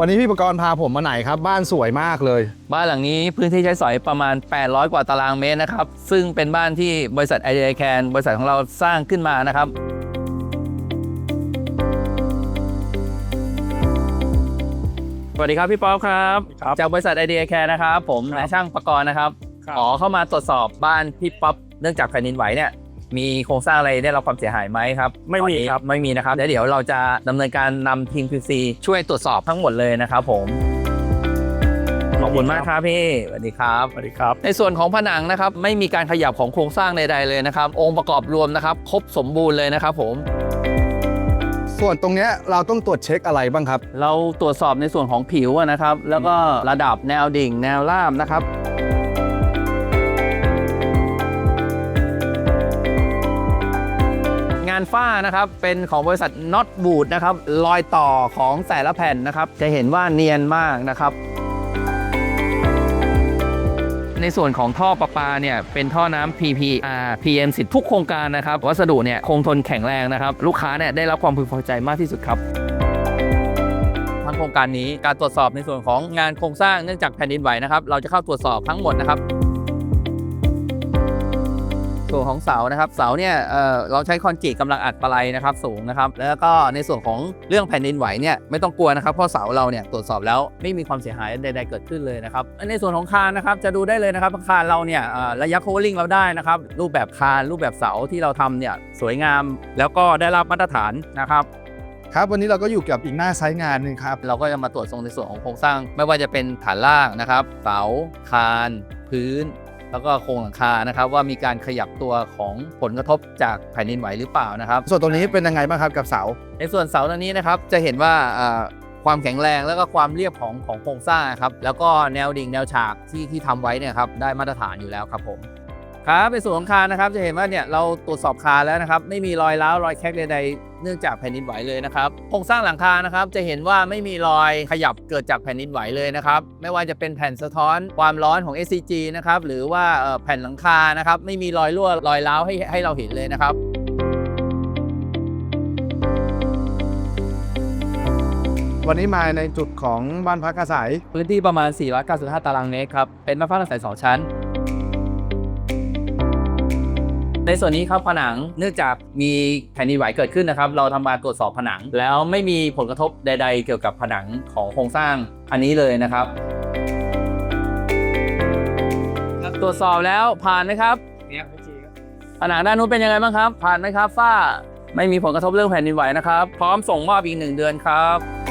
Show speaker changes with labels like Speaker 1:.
Speaker 1: วันนี้พี่ประกรณ์พาผมมาไหนครับ บ้านสวยมากเลย
Speaker 2: บ้านหลังนี้พื้นที่ใช้สอยประมาณ 800 กว่าตารางเมตรนะครับ ซึ่งเป็นบ้านที่บริษัทไอเดียแคนบริษัทของเราสร้างขึ้นมานะครับ สวัสดีครับพี่ป๊อปครับ
Speaker 3: ครับ
Speaker 2: จากบริษัทไอเดียแคนนะครับ ผมนายช่างประกรณ์นะครับ ขอเข้ามาตรวจสอบบ้านพี่ป๊อปเนื่องจากแผ่นดินไหวเนี่ย มีโครงสร้างอะไรได้รับความเสียหายไหมครับ
Speaker 3: ไม่มี
Speaker 2: ตอนนี้
Speaker 3: ครับ
Speaker 2: ไม่มีนะครับเดี๋ยวเดี๋ยวเราจะดำเนินการนำทีม QC ช่วยตรวจสอบทั้งหมดเลยนะครับผมขอบคุณมากครับพี่สวัสดีครับ
Speaker 3: สวัสดีครับ
Speaker 2: ในส่วนของผนังนะครับไม่มีการขยับของโครงสร้างใดๆเลยนะครับ องค์ประกอบรวมนะครับครบสมบูรณ์เลยนะครับผม
Speaker 1: ส่วนตรงเนี้ยเราต้องตรวจเช็คอะไรบ้างครับ
Speaker 2: เราตรวจสอบในส่วนของผิวอะนะครับ แล้วก็ระดับแนวดิ่ง แนวราบนะครับานฝ้านะครับ เป็นของบริษัท Not Boot นะครับรอยต่อของแต่ละแผ่นนะครับ จะเห็นว่าเนียนมากนะครับ ในส่วนของท่อประปาเนี่ยเป็นท่อน้ำ PPR PM 10ทุกโครงการนะครับ วัสดุเนี่ยคงทนแข็งแรงนะครับ ลูกค้าเนี่ยได้รับความพึงพอใจมากที่สุดครับทั้งโครงการนี้การตรวจสอบในส่วนของงานโครงสร้างเนื่องจากแผ่นดินไหวนะครับ เราจะเข้าตรวจสอบทั้งหมดนะครับ ส่วนของเสานะครับเสาเนี่ยเอ่อเราใช้คอนกรีตกำลังอัดปะไลนะครับสูงนะครับแล้วก็ในส่วนของเรื่องแผ่นดินไหวเนี่ยไม่ต้องกลัวนะครับเพราะเสาเราเนี่ยตรวจสอบแล้วไม่มีความเสียหายใดๆเกิดขึ้นเลยนะครับในส่วนของคานนะครับจะดูได้เลยนะครับคานเราเนี่ยเอ่อระยะ coverage เราได้นะครับรูปแบบคานรูปแบบเสาที่เราทำเนี่ยสวยงาม แล้วก็ได้รับมาตรฐานนะครับ
Speaker 1: ครับวันนี้เราก็อยู่กับอีกหน้าไซต์งานหนึ่งครับ
Speaker 2: เราก็จะมาตรวจทรงในส่วนของโครงสร้าง ไม่ว่าจะเป็นฐานล่างนะครับเสาคาน พื้น แล้วก็โครงหลังคานะครับว่ามีการขยับตัวของผลกระทบจากแผ่นดินไหวหรือเปล่านะครับ
Speaker 1: ส่วนตรงนี้เป็นยังไงบ้างครับกับเสา
Speaker 2: ในส่วนเสาตัวนี้นะครับจะเห็นว่าอ่าความแข็งแรงแล้วก็ความเรียบของของโครงสร้างครับแล้วก็แนวดิ่งแนวฉากที่ที่ทำไว้เนี่ยครับได้มาตรฐานอยู่แล้วครับผม ครับในส่วนของคานนะครับจะเห็นว่าเนี่ยเราตรวจสอบคานแล้วนะครับไม่มีรอยร้าวรอยแคกใดๆเนื่องจากแผ่นดินไหวเลยนะครับโครงสร้างหลังคานะครับจะเห็นว่าไม่มีรอยขยับเกิดจากแผ่นดินไหวเลยนะครับไม่ว่าจะเป็นแผ่นสะท้อนความร้อนของ SCG นะครับหรือว่าเอ่อแผ่นหลังคานะครับไม่มีรอยรั่วรอยร้าวให้ให้เราเห็นเลยนะครับ
Speaker 1: วันนี้มาในจุดของบ้านพักอาศัย
Speaker 2: พื้นที่ประมาณ 495 ตารางเมตรครับ เป็นบ้านพักอาศัย 2 ชั้น ในส่วนนี้ครับผนังเนื่องจากมีแผ่นดินไหวเกิดขึ้นนะครับ เราทำการตรวจสอบผนัง แล้วไม่มีผลกระทบใด ๆ เกี่ยวกับผนังของโครงสร้างอันนี้เลยนะครับตรวจสอบแล้วผ่านไหมครับผนังด้านนู้นเป็นยังไงบ้างครับ ผ่านไหมครับฝ้าไม่มีผลกระทบเรื่องแผ่นดินไหวนะครับ พร้อมส่งมอบอีกหนึ่งเดือนครับ